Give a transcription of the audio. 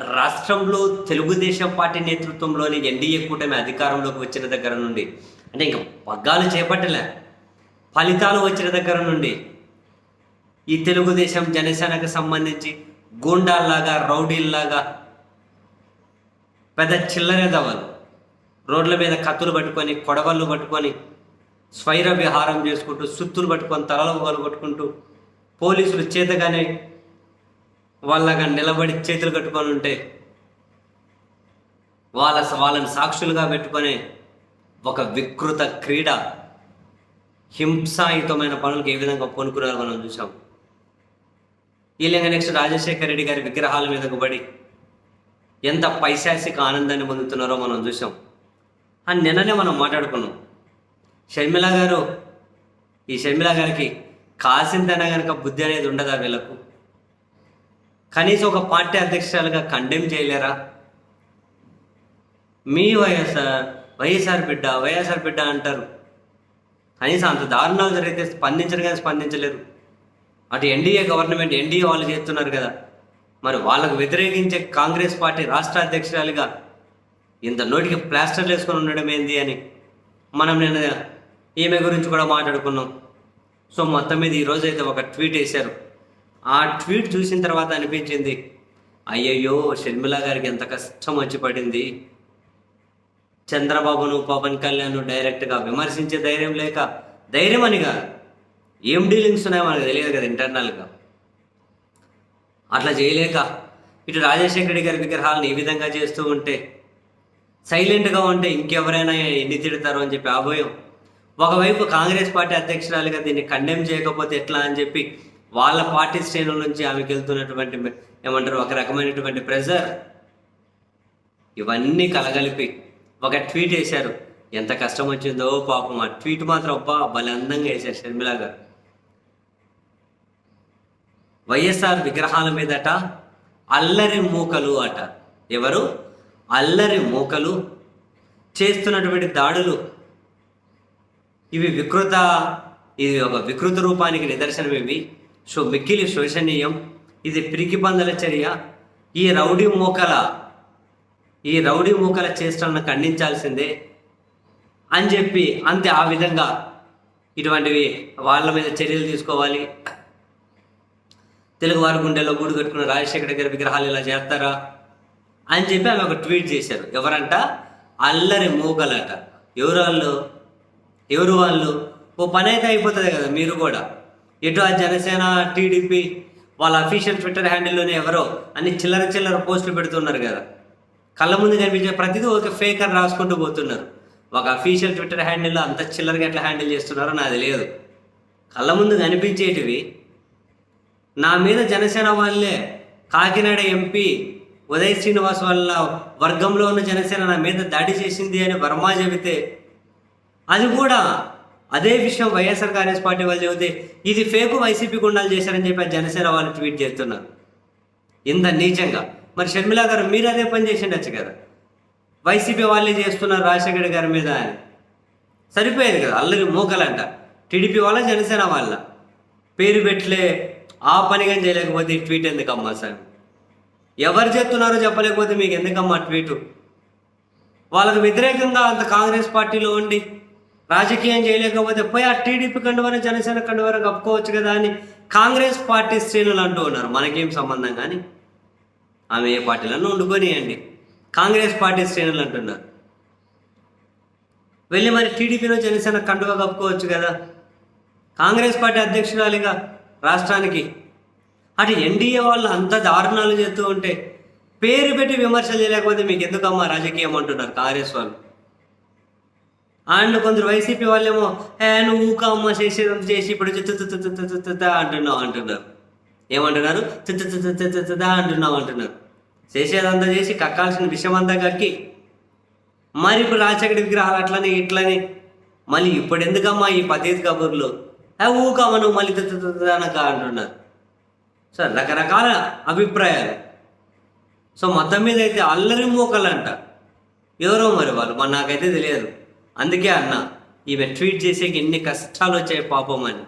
రాష్ట్రంలో తెలుగుదేశం పార్టీ నేతృత్వంలోని ఎన్డీఏ కూటమి అధికారంలోకి వచ్చిన దగ్గర నుండి అంటే ఇంకా పగ్గాలు చేపట్టలే ఫలితాలు వచ్చిన దగ్గర నుండి ఈ తెలుగుదేశం జనసేనకు సంబంధించి గూండాల్లాగా రౌడీల్లాగా పెద్ద చిల్లరేదవ్వలు రోడ్ల మీద కత్తులు పట్టుకొని కొడవళ్ళు పట్టుకొని స్వైర విహారం చేసుకుంటూ సుత్తులు పట్టుకొని తలలు కొట్టుకుంటూ పోలీసులు చేతగానే వాళ్ళగా నిలబడి చేతులు కట్టుకొని ఉంటే వాళ్ళ వాళ్ళని సాక్షులుగా పెట్టుకునే ఒక వికృత క్రీడ హింసాయుతమైన పనులకు ఏ విధంగా పొనుకున్నారో మనం చూసాం వీళ్ళంగా నెక్స్ట్ రాజశేఖర రెడ్డి గారి విగ్రహాల మీదకు పడి ఎంత పైశాసిక ఆనందాన్ని పొందుతున్నారో మనం చూసాం అని నిన్ననే మనం మాట్లాడుకున్నాం. షర్మిల గారు ఈ షర్మిల గారికి కాసిందైనా కనుక బుద్ధి అనేది ఉండదా వీళ్ళకు? కనీసం ఒక పార్టీ అధ్యక్షురాలుగా కండెమ్ చేయలేరా? మీ వైఎస్ఆర్ వైఎస్ఆర్ బిడ్డ వైఎస్ఆర్ బిడ్డ అంటారు. కనీసం అంత దారుణాలు జరిగితే స్పందించరు కానీ స్పందించలేరు. అటు ఎన్డీఏ గవర్నమెంట్ ఎన్డీఏ వాళ్ళు చేస్తున్నారు కదా. మరి వాళ్ళకు వ్యతిరేకించే కాంగ్రెస్ పార్టీ రాష్ట్ర అధ్యక్షురాలుగా ఇంత నోటికి ప్లాస్టర్లు వేసుకొని ఉండడం ఏంది అని మనం నిన్న ఈమె గురించి కూడా మాట్లాడుకున్నాం. సో మొత్తం మీద ఈరోజు అయితే ఒక ట్వీట్ వేశారు. ఆ ట్వీట్ చూసిన తర్వాత అనిపించింది అయ్యయ్యో షర్మిల గారికి ఎంత కష్టం వచ్చి పడింది. చంద్రబాబును పవన్ కళ్యాణ్ డైరెక్ట్గా విమర్శించే ధైర్యం లేక ధైర్యం అని ఏం డీలింగ్స్ ఉన్నాయో మనకు తెలియదు కదా ఇంటర్నల్గా. అట్లా చేయలేక ఇటు రాజశేఖర రెడ్డి గారి విగ్రహాలను ఈ విధంగా చేస్తూ ఉంటే సైలెంట్గా ఉంటే ఇంకెవరైనా ఎన్ని తిడతారో అని చెప్పి ఆభోయం ఒకవైపు కాంగ్రెస్ పార్టీ అధ్యక్షురాలుగా దీన్ని కండెమ్ చేయకపోతే ఎట్లా అని చెప్పి వాళ్ళ పార్టీ శ్రేణుల నుంచి ఆమెకి వెళ్తున్నటువంటి ఏమంటారు ఒక రకమైనటువంటి ప్రెజర్. ఇవన్నీ కలగలిపి ఒక ట్వీట్ వేశారు. ఎంత కష్టం వచ్చిందో పాపం ఆ ట్వీట్ మాత్రం అబ్బా భలే అందంగా వేశారు షర్మిల గారు. వైఎస్ఆర్ విగ్రహాల మీదట అల్లరి మూకలు అట. ఎవరు? అల్లరి మూకలు చేస్తున్నటువంటి దాడులు. ఇవి వికృత ఇది ఒక వికృత రూపానికి నిదర్శనం ఇవి సో మిక్కిలి శోషనీయం ఇది పిరికి పందల చర్య. ఈ రౌడీ మూకల ఈ రౌడీ మూకల చేష్టలను ఖండించాల్సిందే అని చెప్పి అంతే ఆ విధంగా ఇటువంటివి వాళ్ళ మీద చర్యలు తీసుకోవాలి. తెలుగువారి గుండెలో గూడు కట్టుకున్న రాజశేఖర గారి విగ్రహాలు ఇలా చేస్తారా అని చెప్పి ఆమె ఒక ట్వీట్ చేశారు. ఎవరంట? అల్లరి మూకలట ఎవరు వాళ్ళు? ఎవరు వాళ్ళు? ఓ పని అయితే అయిపోతుంది కదా మీరు కూడా. ఎటు ఆ జనసేన టీడీపీ వాళ్ళ అఫీషియల్ ట్విట్టర్ హ్యాండిల్లోనే ఎవరో అన్ని చిల్లర చిల్లర పోస్టులు పెడుతున్నారు కదా. కళ్ళ ముందు కనిపించే ప్రతిదీ ఒక ఫేక్ అని రాసుకుంటూ పోతున్నారు. ఒక అఫీషియల్ ట్విట్టర్ హ్యాండిల్లో అంత చిల్లరగా ఎట్లా హ్యాండిల్ చేస్తున్నారో నాకు తెలియదు. కళ్ళ ముందు కనిపించేటివి నా మీద జనసేన వాళ్ళే. కాకినాడ ఎంపీ ఉదయ్ శ్రీనివాస్ వాళ్ళ వర్గంలో ఉన్న జనసేన నా మీద దాడి చేసింది అని వర్మ చెబితే అది కూడా అదే విషయం వైఎస్ఆర్ కాంగ్రెస్ పార్టీ వాళ్ళు చెబితే ఇది ఫేకు వైసీపీ గుండాలు చేశారని చెప్పి జనసేన వాళ్ళు ట్వీట్ చేస్తున్నారు. ఇంత నీచంగా. మరి షర్మిల గారు మీరు అదే పని చేసిండొచ్చు కదా. వైసీపీ వాళ్ళే చేస్తున్నారు రాజశేఖర్ గారి మీద అని. సరిపోయేది కదా అల్లరి మోకలంట. టీడీపీ వాళ్ళ జనసేన వాళ్ళ. పేరు పెట్టలే ఆ పని కానీ చేయలేకపోతే ట్వీట్ ఎందుకమ్మా సార్? ఎవరు చెప్తున్నారో చెప్పలేకపోతే మీకు ఎందుకమ్మా ట్వీటు? వాళ్ళకు వ్యతిరేకంగా అంత కాంగ్రెస్ పార్టీలో ఉండి రాజకీయం చేయలేకపోతే పోయి ఆ టీడీపీ కండువారం జనసేన కండువారం కప్పుకోవచ్చు కదా అని కాంగ్రెస్ పార్టీ శ్రేణులు అంటూ ఉన్నారు. మనకేం సంబంధం కానీ? ఆమె ఏ పార్టీలను వండుకొనియండి. కాంగ్రెస్ పార్టీ శ్రేణులు అంటున్నారు. వెళ్ళి మరి టీడీపీలో జనసేన కండువ కప్పుకోవచ్చు కదా. కాంగ్రెస్ పార్టీ అధ్యక్షురాలిగా రాష్ట్రానికి. అటు ఎన్డీఏ వాళ్ళు అంత దారుణాలు చేస్తూ ఉంటే పేరు పెట్టి విమర్శలు చేయలేకపోతే మీకు ఎందుకమ్మా రాజకీయం అంటున్నారు కాంగ్రెస్ వాళ్ళు? అండ్ కొందరు వైసీపీ వాళ్ళేమో ఏ నువ్వు ఊక అమ్మ చేసేదంతా చేసి ఇప్పుడు అంటున్నావు అంటున్నారు ఏమంటున్నారు అంటున్నావు అంటున్నారు చేసేదంతా చేసి కక్కాల్సిన విషయం అంతా కక్కి మరి ఇప్పుడు రాజశేఖర విగ్రహాలు అట్లని ఇట్లని మళ్ళీ ఇప్పుడు ఎందుకమ్మా ఈ పదేది కబుర్లు ఏ ఊకమ్మ నువ్వు మళ్ళీ తుత్తు అనక అంటున్నారు సో రకరకాల అభిప్రాయాలు సో మొత్తం మీద అయితే అల్లరి మూకలంట ఎవరో మరి వాళ్ళు మరి నాకైతే తెలియదు అందుకే అన్న ఈమె ట్వీట్ చేసేకి ఎన్ని కష్టాలు వచ్చాయి పాపం అని.